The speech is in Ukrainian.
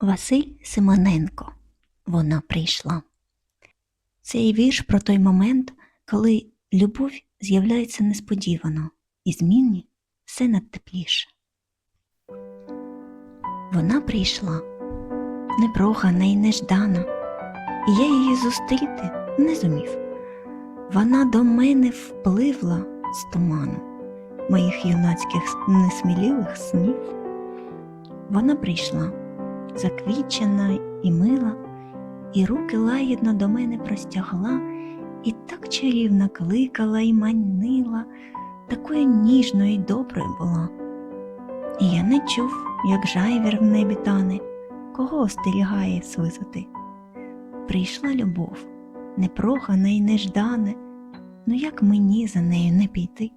Василь Симоненко. Вона прийшла. Цей вірш про той момент, коли любов з'являється несподівано і змінні все надтепліше. Вона прийшла, непрохана і неждана, і я її зустріти не зумів. Вона до мене впливла з туману моїх юнацьких несміливих снів. Вона прийшла, заквічена і мила, і руки лагідно до мене простягла, і так чарівно кликала і манила, такою ніжною і доброю була. І я не чув, як жайвір в небі тане, кого остерігає з. Прийшла любов, непрохана і неждана, ну як мені за нею не піти?